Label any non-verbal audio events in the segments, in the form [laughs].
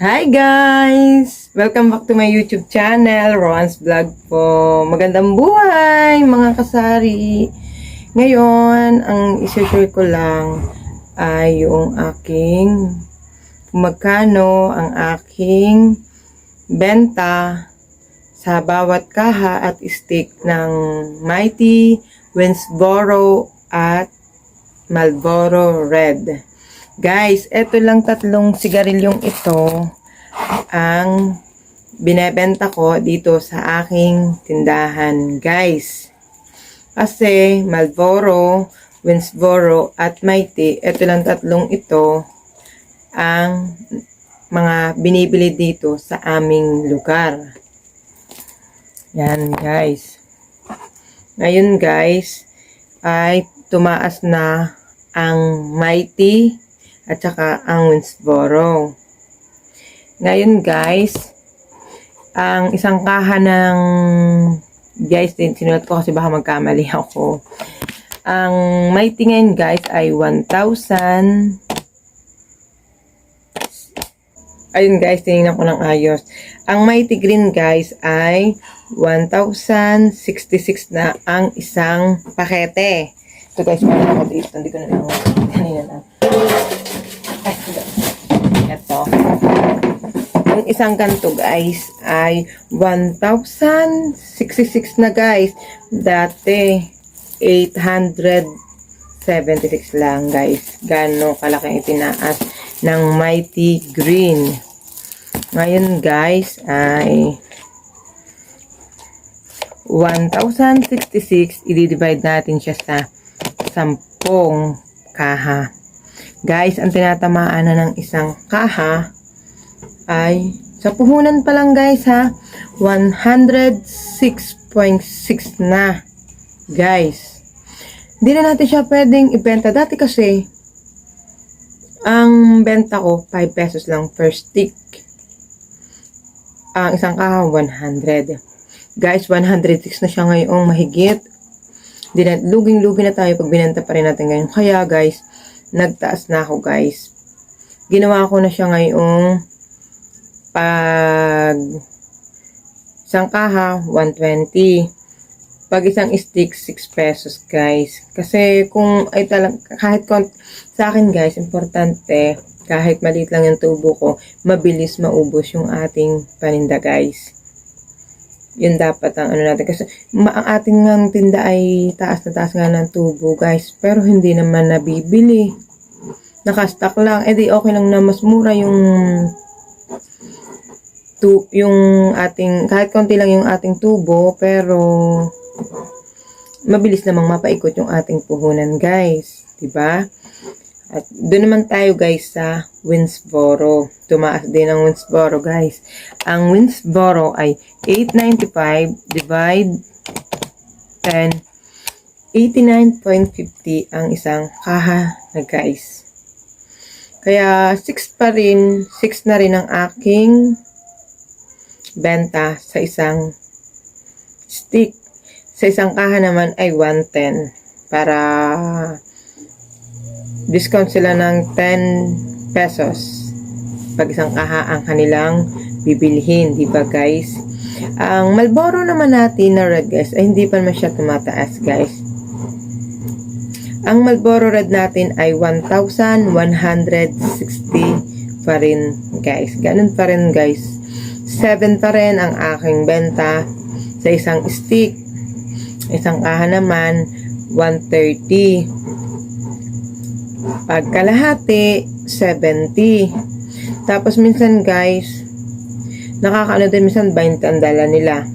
Hi guys! Welcome back to my YouTube channel, Rowan's Vlog po. Magandang buhay mga kasari! Ngayon, ang isi-share ko lang ay yung aking magkano ang aking benta sa bawat kaha at stick ng Mighty, Winsboro at Marlboro Red. Guys, eto lang tatlong sigarilyong ito ang binebenta ko dito sa aking tindahan, guys. Kasi Marlboro, Winsboro at Mighty, eto lang tatlong ito ang mga binibili dito sa aming lugar. Yan, guys. Ngayon, guys, ay tumaas na ang Mighty at saka ang Winsboro. Ngayon, guys, ang isang kaha ng guys, sinulat ko kasi baka magkamali [laughs] ako. Ang Mighty ngayon, guys, ay 1,000 Ayun guys, tinignan ko ng ayos. Ang Mighty Green guys ay 1,066 na ang isang pakete. So guys, meron ako dito. Hindi ko na lang [laughs] kanina na. Ay, hindi. Ito. Yung isang ganito guys ay 1,066 na guys. Dati 876 lang guys. Gano kalaki itinaas ng Mighty Green. Ngayon guys ay 1,066 i-divide natin siya sa 10 kaha. Guys, ang tinatamaan na ng isang kaha ay sa puhunan pa lang guys ha 106.6 na guys. Hindi na natin siya pwedeng ibenta. Dati kasi ang benta ko 5 pesos lang per stick. Ang isang kaha 100. Guys, 106 na siya ngayong mahigit. Luging-lugi na tayo pag binenta pa rin natin ngayon. Kaya guys, nagtaas na ako guys. Ginawa ko na siya ngayong pag isang kaha, 120. Pag isang stick, 6 pesos guys. Kasi kung ay talang, kahit kon, sa akin guys, importante, kahit maliit lang yung tubo ko, mabilis maubos yung ating paninda guys. Yun dapat ang ano natin. Kasi ma- ang ating ng tinda ay taas na taas nga ng tubo guys. Pero hindi naman nabibili. Nakastock lang. Eh di okay lang na mas mura yung tu yung ating kahit konti lang yung ating tubo pero mabilis namang mapaikot yung ating puhunan guys, 'di ba? At doon naman tayo guys sa Winsboro. Tumaas din ang Winsboro guys. Ang Winsboro ay 895 divide 10 89.50 ang isang kaha na guys. Kaya 6 pa rin, 6 na rin ang aking benta sa isang stick. Sa isang kaha naman ay 110 para discount sila ng 10 pesos pag isang kaha ang kanilang bibilhin, di ba guys? Ang Malboro naman natin na red guys ay hindi pa naman siya tumataas guys. Ang Malboro red natin ay 1,160 pa rin guys. Ganun pa rin guys. 7 pa rin ang aking benta sa isang stick. Isang kaha naman, 130. Pagkalahati, 70. Tapos minsan guys, nakakaano din minsan 20 ang dala nila.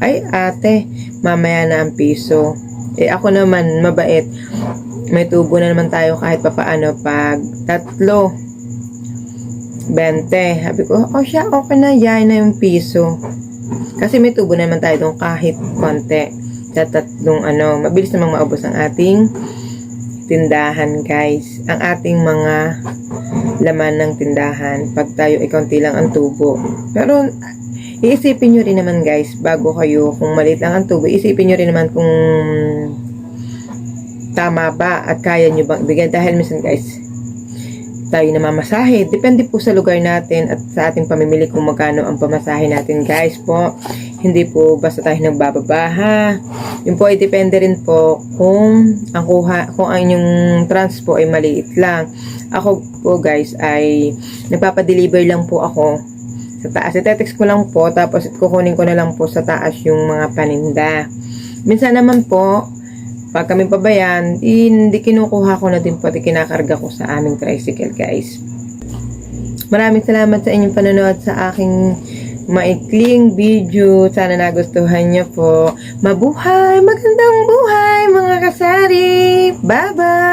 Ay ate, mamaya na ang piso. Eh ako naman, mabait. May tubo na naman tayo kahit papaano pag tatlo 20. Sabi ko, oh siya, okay na, yan na yung piso. Kasi may tubo naman tayo kahit konti. Sa tatlong ano, mabilis namang maubos ang ating tindahan guys. Ang ating mga laman ng tindahan pag tayo ay konti lang ang tubo. Pero iisipin nyo rin naman guys, bago kayo, kung maliit lang ang tubo, isipin nyo rin naman kung tama ba at kaya nyo bang bigyan. Dahil minsan guys, tayo namamasahe. Depende po sa lugar natin at sa ating pamimili kung magkano ang pamasahe natin guys po. Hindi po basta tayo nagbababa ha. Yun po ay depende rin po kung ang kuha, kung ang inyong trans po ay maliit lang. Ako po guys ay nagpapadeliver lang po ako sa taas. Itetext ko lang po tapos kukunin ko na lang po sa taas yung mga paninda. Minsan naman po, pag kami pabayan, hindi kinukuha ko na din po at kinakarga ko sa aming tricycle guys. Maraming salamat sa inyong panonood sa aking maikling video. Sana nagustuhan niyo po. Mabuhay! Magandang buhay mga kasari! Bye-bye!